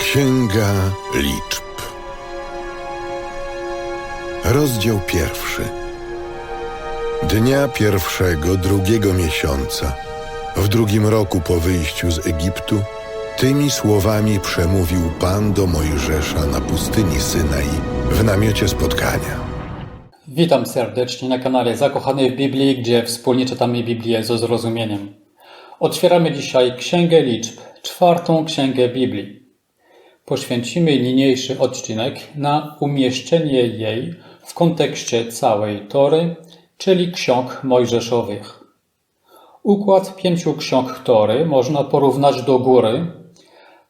Księga Liczb. Rozdział pierwszy. Dnia pierwszego drugiego miesiąca, w drugim roku po wyjściu z Egiptu, tymi słowami przemówił Pan do Mojżesza na pustyni Synai w namiocie spotkania. Witam serdecznie na kanale Zakochany w Biblii, gdzie wspólnie czytamy Biblię ze zrozumieniem. Otwieramy dzisiaj Księgę Liczb, czwartą księgę Biblii. Poświęcimy niniejszy odcinek na umieszczenie jej w kontekście całej Tory, czyli ksiąg mojżeszowych. Układ pięciu ksiąg Tory można porównać do góry,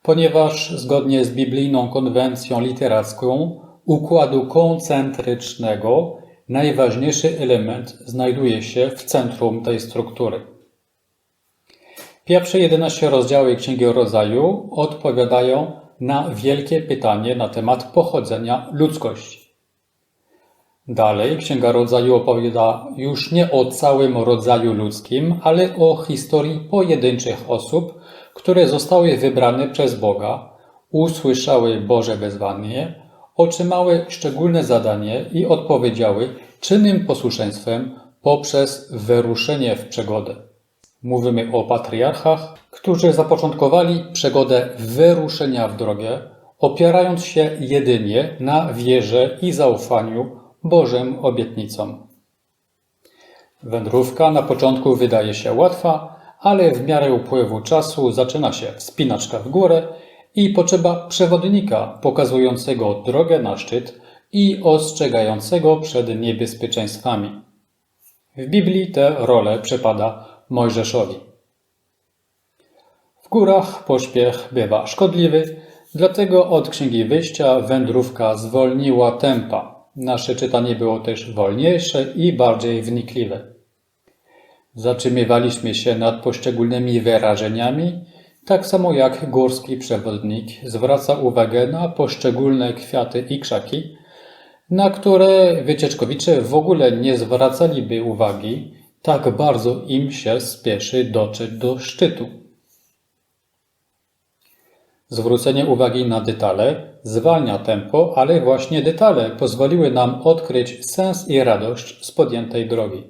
ponieważ zgodnie z biblijną konwencją literacką układu koncentrycznego najważniejszy element znajduje się w centrum tej struktury. Pierwsze 11 rozdziały Księgi Rodzaju odpowiadają na wielkie pytanie na temat pochodzenia ludzkości. Dalej Księga Rodzaju opowiada już nie o całym rodzaju ludzkim, ale o historii pojedynczych osób, które zostały wybrane przez Boga, usłyszały Boże wezwanie, otrzymały szczególne zadanie i odpowiedziały czynnym posłuszeństwem poprzez wyruszenie w przygodę. Mówimy o patriarchach, którzy zapoczątkowali przygodę wyruszenia w drogę, opierając się jedynie na wierze i zaufaniu Bożym obietnicom. Wędrówka na początku wydaje się łatwa, ale w miarę upływu czasu zaczyna się wspinaczka w górę i potrzeba przewodnika pokazującego drogę na szczyt i ostrzegającego przed niebezpieczeństwami. W Biblii tę rolę przypada Mojżeszowi. Górach pośpiech bywa szkodliwy, dlatego od Księgi Wyjścia wędrówka zwolniła tempa. Nasze czytanie było też wolniejsze i bardziej wnikliwe. Zatrzymywaliśmy się nad poszczególnymi wyrażeniami, tak samo jak górski przewodnik zwraca uwagę na poszczególne kwiaty i krzaki, na które wycieczkowicze w ogóle nie zwracaliby uwagi, tak bardzo im się spieszy dotrzeć do szczytu. Zwrócenie uwagi na detale zwalnia tempo, ale właśnie detale pozwoliły nam odkryć sens i radość z podjętej drogi.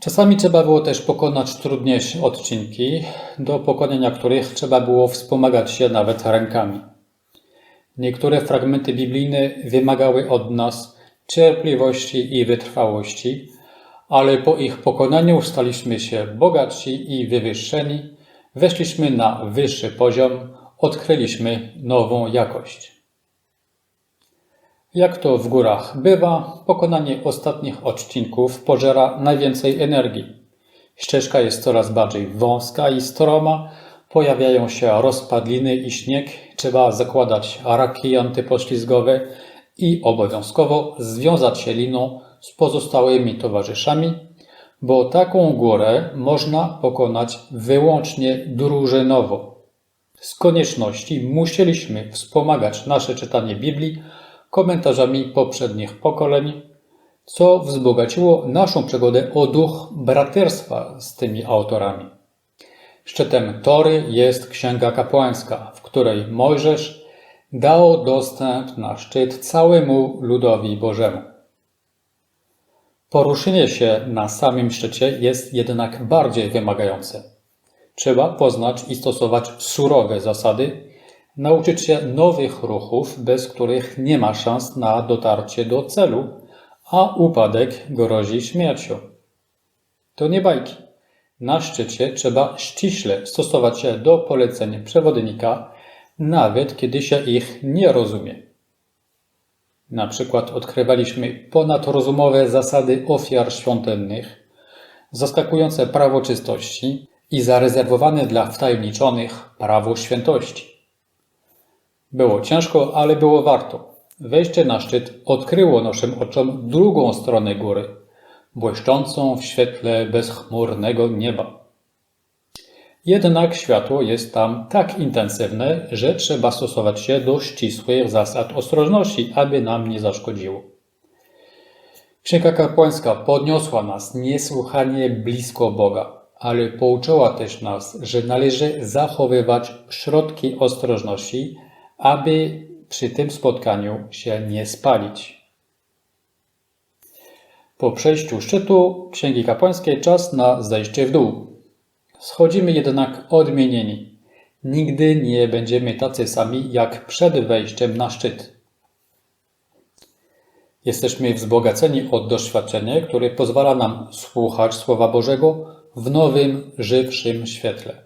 Czasami trzeba było też pokonać trudniejsze odcinki, do pokonania których trzeba było wspomagać się nawet rękami. Niektóre fragmenty biblijne wymagały od nas cierpliwości i wytrwałości, ale po ich pokonaniu staliśmy się bogatsi i wywyższeni, weszliśmy na wyższy poziom, odkryliśmy nową jakość. Jak to w górach bywa, pokonanie ostatnich odcinków pożera najwięcej energii. Ścieżka jest coraz bardziej wąska i stroma, pojawiają się rozpadliny i śnieg, trzeba zakładać raki antypoślizgowe i obowiązkowo związać się liną z pozostałymi towarzyszami, bo taką górę można pokonać wyłącznie drużynowo. Z konieczności musieliśmy wspomagać nasze czytanie Biblii komentarzami poprzednich pokoleń, co wzbogaciło naszą przygodę o duch braterstwa z tymi autorami. Szczytem Tory jest Księga Kapłańska, w której Mojżesz dał dostęp na szczyt całemu ludowi Bożemu. Poruszenie się na samym szczycie jest jednak bardziej wymagające. Trzeba poznać i stosować surowe zasady, nauczyć się nowych ruchów, bez których nie ma szans na dotarcie do celu, a upadek grozi śmiercią. To nie bajki. Na szczycie trzeba ściśle stosować się do poleceń przewodnika, nawet kiedy się ich nie rozumie. Na przykład odkrywaliśmy ponadrozumowe zasady ofiar świątynnych, zaskakujące prawo czystości i zarezerwowane dla wtajemniczonych prawo świętości. Było ciężko, ale było warto. Wejście na szczyt odkryło naszym oczom drugą stronę góry, błyszczącą w świetle bezchmurnego nieba. Jednak światło jest tam tak intensywne, że trzeba stosować się do ścisłych zasad ostrożności, aby nam nie zaszkodziło. Księga kapłańska podniosła nas niesłychanie blisko Boga, ale pouczała też nas, że należy zachowywać środki ostrożności, aby przy tym spotkaniu się nie spalić. Po przejściu szczytu Księgi Kapłańskiej czas na zejście w dół. Schodzimy jednak odmienieni. Nigdy nie będziemy tacy sami jak przed wejściem na szczyt. Jesteśmy wzbogaceni o doświadczenie, które pozwala nam słuchać Słowa Bożego w nowym, żywszym świetle.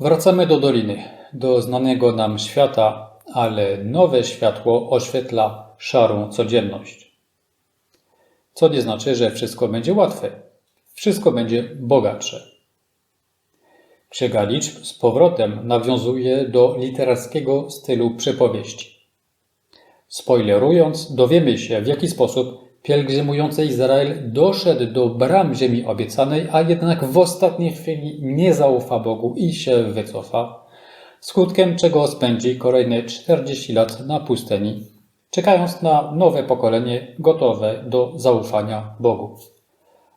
Wracamy do doliny, do znanego nam świata, ale nowe światło oświetla szarą codzienność. Co nie znaczy, że wszystko będzie łatwe. Wszystko będzie bogatsze. Księga Liczb z powrotem nawiązuje do literackiego stylu przypowieści. Spoilerując, dowiemy się, w jaki sposób pielgrzymujący Izrael doszedł do bram ziemi obiecanej, a jednak w ostatniej chwili nie zaufa Bogu i się wycofa, skutkiem czego spędzi kolejne 40 lat na pustyni, czekając na nowe pokolenie gotowe do zaufania Bogu.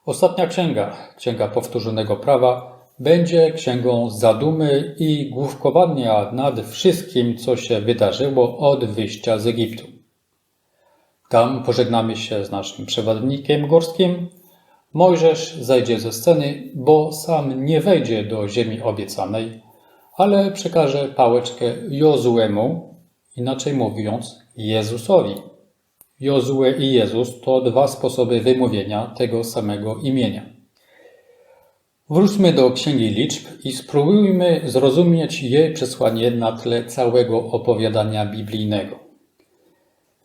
Ostatnia księga, księga powtórzonego prawa, będzie księgą zadumy i główkowania nad wszystkim, co się wydarzyło od wyjścia z Egiptu. Tam pożegnamy się z naszym przewodnikiem górskim. Mojżesz zejdzie ze sceny, bo sam nie wejdzie do ziemi obiecanej, ale przekaże pałeczkę Jozuemu, inaczej mówiąc Jezusowi. Jozue i Jezus to dwa sposoby wymówienia tego samego imienia. Wróćmy do Księgi Liczb i spróbujmy zrozumieć jej przesłanie na tle całego opowiadania biblijnego.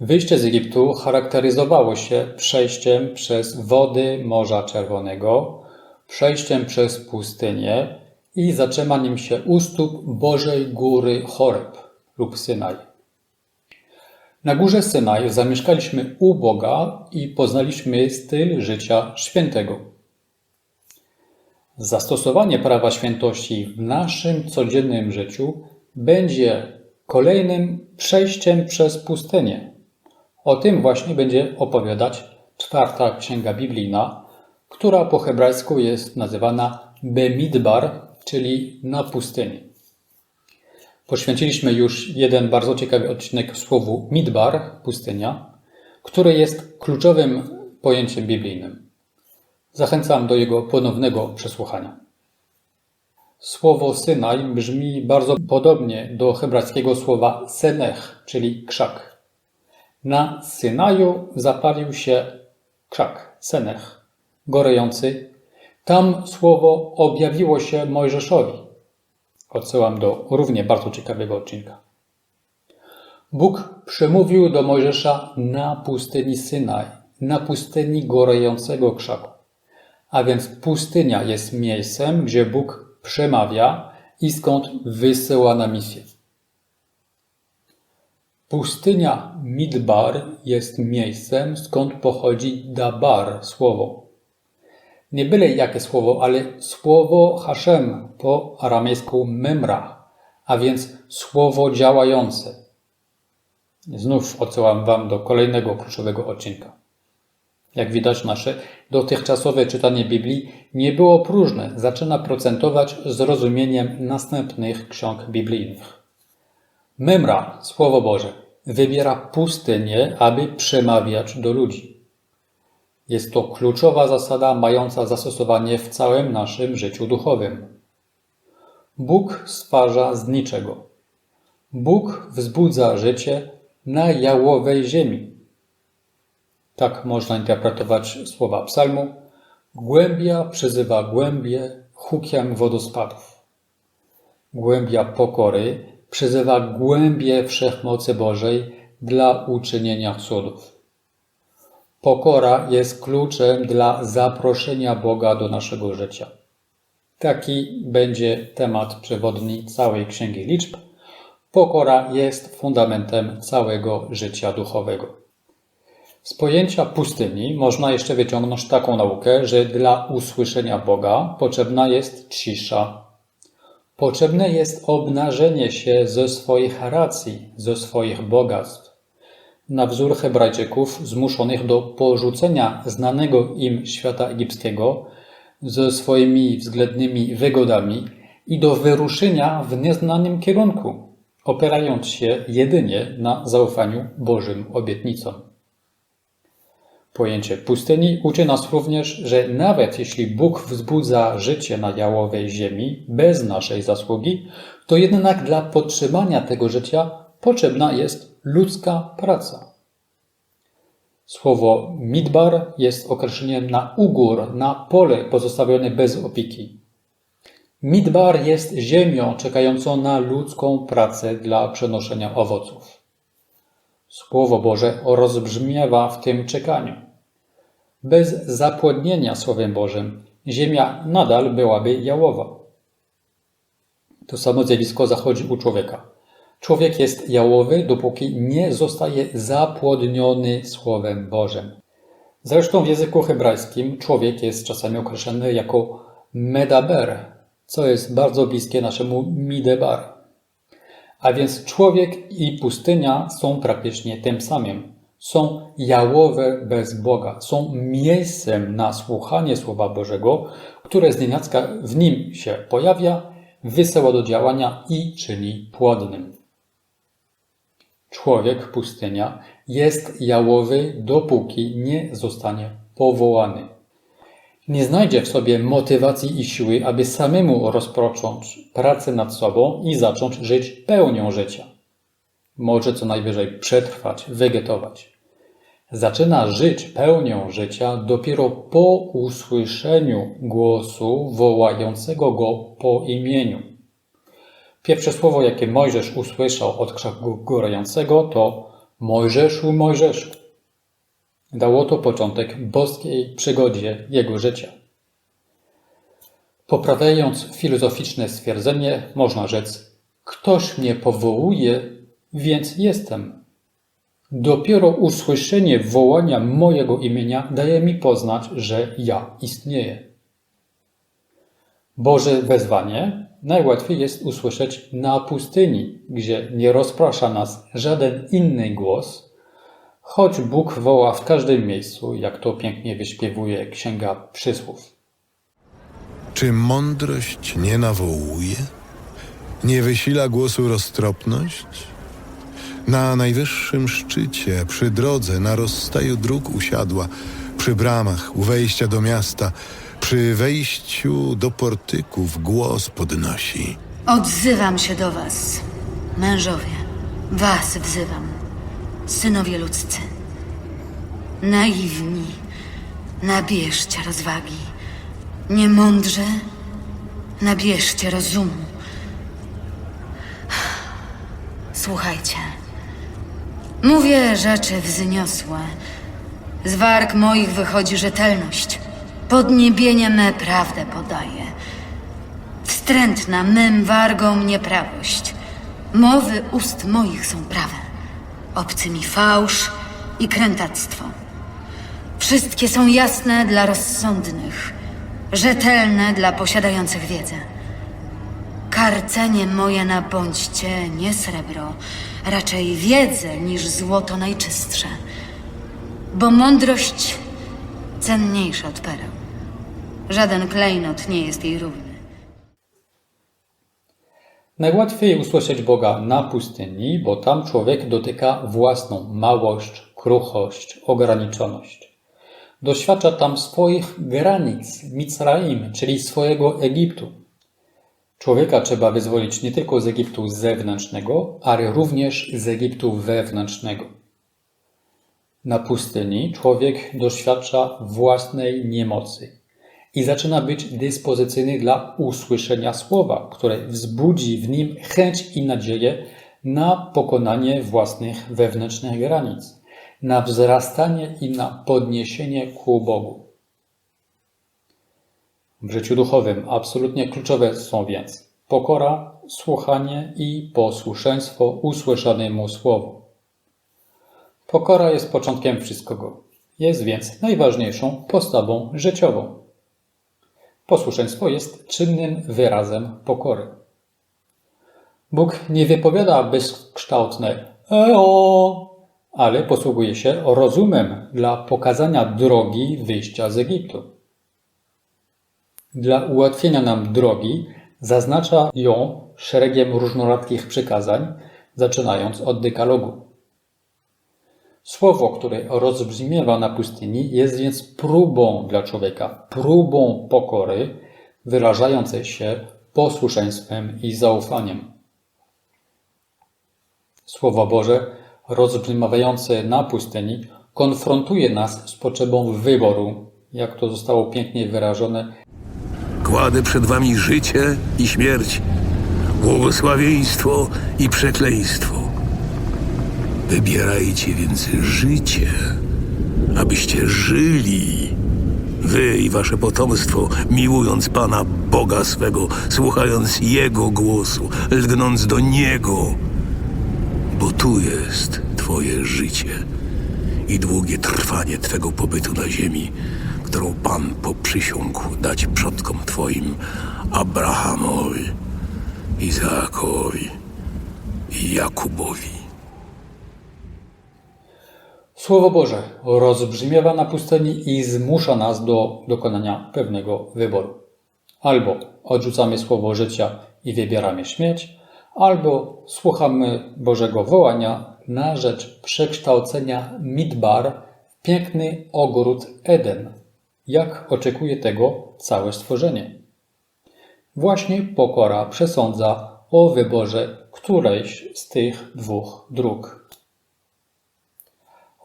Wyjście z Egiptu charakteryzowało się przejściem przez wody Morza Czerwonego, przejściem przez pustynię i zatrzymaniem się u stóp Bożej Góry Choreb lub Synaj. Na górze Synaj zamieszkaliśmy u Boga i poznaliśmy styl życia świętego. Zastosowanie prawa świętości w naszym codziennym życiu będzie kolejnym przejściem przez pustynię. O tym właśnie będzie opowiadać czwarta księga biblijna, która po hebrajsku jest nazywana Bemidbar, czyli na pustyni. Poświęciliśmy już jeden bardzo ciekawy odcinek słowu Midbar, pustynia, który jest kluczowym pojęciem biblijnym. Zachęcam do jego ponownego przesłuchania. Słowo Synaj brzmi bardzo podobnie do hebrajskiego słowa senech, czyli krzak. Na Synaju zapalił się krzak, senech, gorejący. Tam słowo objawiło się Mojżeszowi. Odsyłam do równie bardzo ciekawego odcinka. Bóg przemówił do Mojżesza na pustyni Synaj, na pustyni gorejącego krzaku. A więc pustynia jest miejscem, gdzie Bóg przemawia i skąd wysyła na misję. Pustynia Midbar jest miejscem, skąd pochodzi Dabar, słowo. Nie byle jakie słowo, ale słowo Hashem po aramejsku Memra, a więc słowo działające. Znów odsyłam Wam do kolejnego kluczowego odcinka. Jak widać, nasze dotychczasowe czytanie Biblii nie było próżne, zaczyna procentować zrozumieniem następnych ksiąg biblijnych. Memra, Słowo Boże, wybiera pustynię, aby przemawiać do ludzi. Jest to kluczowa zasada mająca zastosowanie w całym naszym życiu duchowym. Bóg stwarza z niczego. Bóg wzbudza życie na jałowej ziemi. Tak można interpretować słowa psalmu. Głębia przyzywa głębie hukiem wodospadów. Głębia pokory przyzywa głębie wszechmocy Bożej dla uczynienia cudów. Pokora jest kluczem dla zaproszenia Boga do naszego życia. Taki będzie temat przewodni całej Księgi Liczb. Pokora jest fundamentem całego życia duchowego. Z pojęcia pustyni można jeszcze wyciągnąć taką naukę, że dla usłyszenia Boga potrzebna jest cisza. Potrzebne jest obnażenie się ze swoich racji, ze swoich bogactw. Na wzór Hebrajczyków zmuszonych do porzucenia znanego im świata egipskiego, ze swoimi względnymi wygodami i do wyruszenia w nieznanym kierunku, opierając się jedynie na zaufaniu Bożym obietnicom. Pojęcie pustyni uczy nas również, że nawet jeśli Bóg wzbudza życie na jałowej ziemi bez naszej zasługi, to jednak dla podtrzymania tego życia potrzebna jest ludzka praca. Słowo midbar jest określeniem na ugór, na pole pozostawione bez opieki. Midbar jest ziemią czekającą na ludzką pracę dla przenoszenia owoców. Słowo Boże rozbrzmiewa w tym czekaniu. Bez zapłodnienia Słowem Bożym ziemia nadal byłaby jałowa. To samo zjawisko zachodzi u człowieka. Człowiek jest jałowy, dopóki nie zostaje zapłodniony Słowem Bożym. Zresztą w języku hebrajskim człowiek jest czasami określany jako medaber, co jest bardzo bliskie naszemu midebar. A więc człowiek i pustynia są praktycznie tym samym. Są jałowe bez Boga, są miejscem na słuchanie Słowa Bożego, które znienacka w nim się pojawia, wysyła do działania i czyni płodnym. Człowiek, pustynia, jest jałowy, dopóki nie zostanie powołany. Nie znajdzie w sobie motywacji i siły, aby samemu rozpocząć pracę nad sobą i zacząć żyć pełnią życia. Może co najwyżej przetrwać, wegetować. Zaczyna żyć pełnią życia dopiero po usłyszeniu głosu wołającego go po imieniu. Pierwsze słowo, jakie Mojżesz usłyszał od krzaku gorącego, to Mojżeszu, Mojżeszu. Dało to początek boskiej przygodzie jego życia. Poprawiając filozoficzne stwierdzenie, można rzec: Ktoś mnie powołuje, więc jestem. Dopiero usłyszenie wołania mojego imienia daje mi poznać, że ja istnieję. Boże wezwanie najłatwiej jest usłyszeć na pustyni, gdzie nie rozprasza nas żaden inny głos, choć Bóg woła w każdym miejscu, jak to pięknie wyśpiewuje Księga Przysłów. Czy mądrość nie nawołuje? Nie wysila głosu roztropność? Na najwyższym szczycie, przy drodze, na rozstaju dróg usiadła, przy bramach, u wejścia do miasta, przy wejściu do portyków głos podnosi. Odzywam się do was, mężowie. Was wzywam, synowie ludzcy. Naiwni, nabierzcie rozwagi. Niemądrze, nabierzcie rozumu. Słuchajcie. Mówię rzeczy wzniosłe. Z warg moich wychodzi rzetelność. Podniebienie me prawdę podaje. Wstrętna mym wargom nieprawość. Mowy ust moich są prawe. Obcy mi fałsz i krętactwo. Wszystkie są jasne dla rozsądnych, rzetelne dla posiadających wiedzę. Karcenie moje nabądźcie nie srebro, raczej wiedzę niż złoto najczystsze. Bo mądrość cenniejsza od pereł. Żaden klejnot nie jest jej równy. Najłatwiej usłyszeć Boga na pustyni, bo tam człowiek dotyka własną małość, kruchość, ograniczoność. Doświadcza tam swoich granic, Mizraim, czyli swojego Egiptu. Człowieka trzeba wyzwolić nie tylko z Egiptu zewnętrznego, ale również z Egiptu wewnętrznego. Na pustyni człowiek doświadcza własnej niemocy i zaczyna być dyspozycyjny dla usłyszenia słowa, które wzbudzi w nim chęć i nadzieję na pokonanie własnych wewnętrznych granic, na wzrastanie i na podniesienie ku Bogu. W życiu duchowym absolutnie kluczowe są więc pokora, słuchanie i posłuszeństwo usłyszanemu słowu. Pokora jest początkiem wszystkiego. Jest więc najważniejszą postawą życiową. Posłuszeństwo jest czynnym wyrazem pokory. Bóg nie wypowiada bezkształtne EO, ale posługuje się rozumem dla pokazania drogi wyjścia z Egiptu. Dla ułatwienia nam drogi zaznacza ją szeregiem różnorakich przykazań, zaczynając od dekalogu. Słowo, które rozbrzmiewa na pustyni, jest więc próbą dla człowieka, próbą pokory, wyrażającej się posłuszeństwem i zaufaniem. Słowo Boże, rozbrzmiewające na pustyni, konfrontuje nas z potrzebą wyboru, jak to zostało pięknie wyrażone Kładę przed wami życie i śmierć, błogosławieństwo i przekleństwo. Wybierajcie więc życie, abyście żyli. Wy i wasze potomstwo, miłując Pana Boga swego, słuchając Jego głosu, lgnąc do Niego, bo tu jest Twoje życie i długie trwanie Twego pobytu na ziemi, którą Pan poprzysiągł dać przodkom Twoim, Abrahamowi, Izaakowi i Jakubowi. Słowo Boże rozbrzmiewa na pustyni i zmusza nas do dokonania pewnego wyboru. Albo odrzucamy słowo życia i wybieramy śmierć, albo słuchamy Bożego wołania na rzecz przekształcenia Midbar w piękny ogród Eden, jak oczekuje tego całe stworzenie. Właśnie pokora przesądza o wyborze którejś z tych dwóch dróg.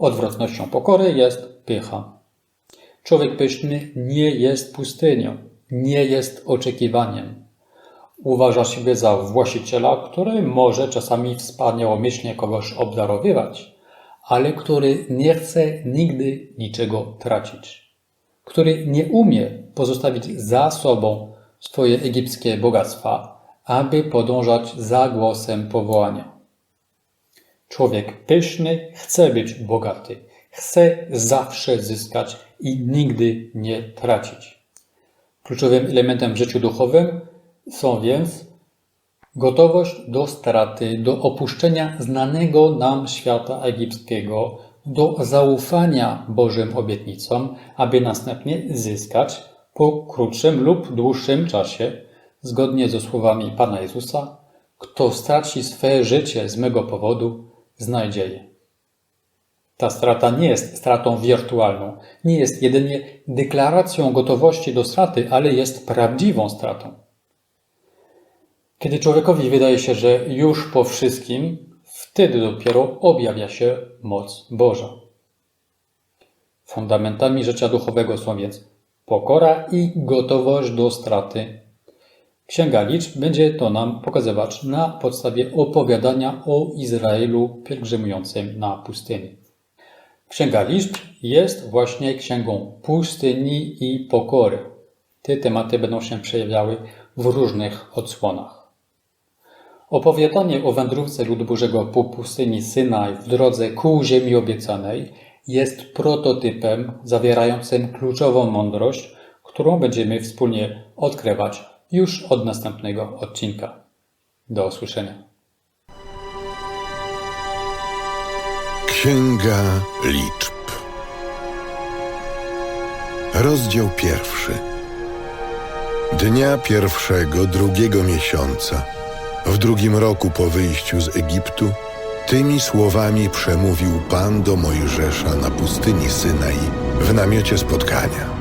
Odwrotnością pokory jest pycha. Człowiek pyszny nie jest pustynią, nie jest oczekiwaniem. Uważa siebie za właściciela, który może czasami wspaniałomyślnie kogoś obdarowywać, ale który nie chce nigdy niczego tracić. Który nie umie pozostawić za sobą swoje egipskie bogactwa, aby podążać za głosem powołania. Człowiek pyszny chce być bogaty, chce zawsze zyskać i nigdy nie tracić. Kluczowym elementem w życiu duchowym są więc gotowość do straty, do opuszczenia znanego nam świata egipskiego, do zaufania Bożym obietnicom, aby następnie zyskać po krótszym lub dłuższym czasie, zgodnie ze słowami Pana Jezusa, kto straci swe życie z mego powodu, znajdzie je. Ta strata nie jest stratą wirtualną, nie jest jedynie deklaracją gotowości do straty, ale jest prawdziwą stratą. Kiedy człowiekowi wydaje się, że już po wszystkim, wtedy dopiero objawia się moc Boża. Fundamentami życia duchowego są więc pokora i gotowość do straty. Księga Liczb będzie to nam pokazywać na podstawie opowiadania o Izraelu pielgrzymującym na pustyni. Księga Liczb jest właśnie księgą pustyni i pokory. Te tematy będą się przejawiały w różnych odsłonach. Opowiadanie o wędrówce ludu Bożego po pustyni Synaj w drodze ku ziemi obiecanej jest prototypem zawierającym kluczową mądrość, którą będziemy wspólnie odkrywać już od następnego odcinka. Do usłyszenia. Księga Liczb Rozdział pierwszy Dnia pierwszego drugiego miesiąca w drugim roku po wyjściu z Egiptu tymi słowami przemówił Pan do Mojżesza na pustyni Synai w namiocie spotkania.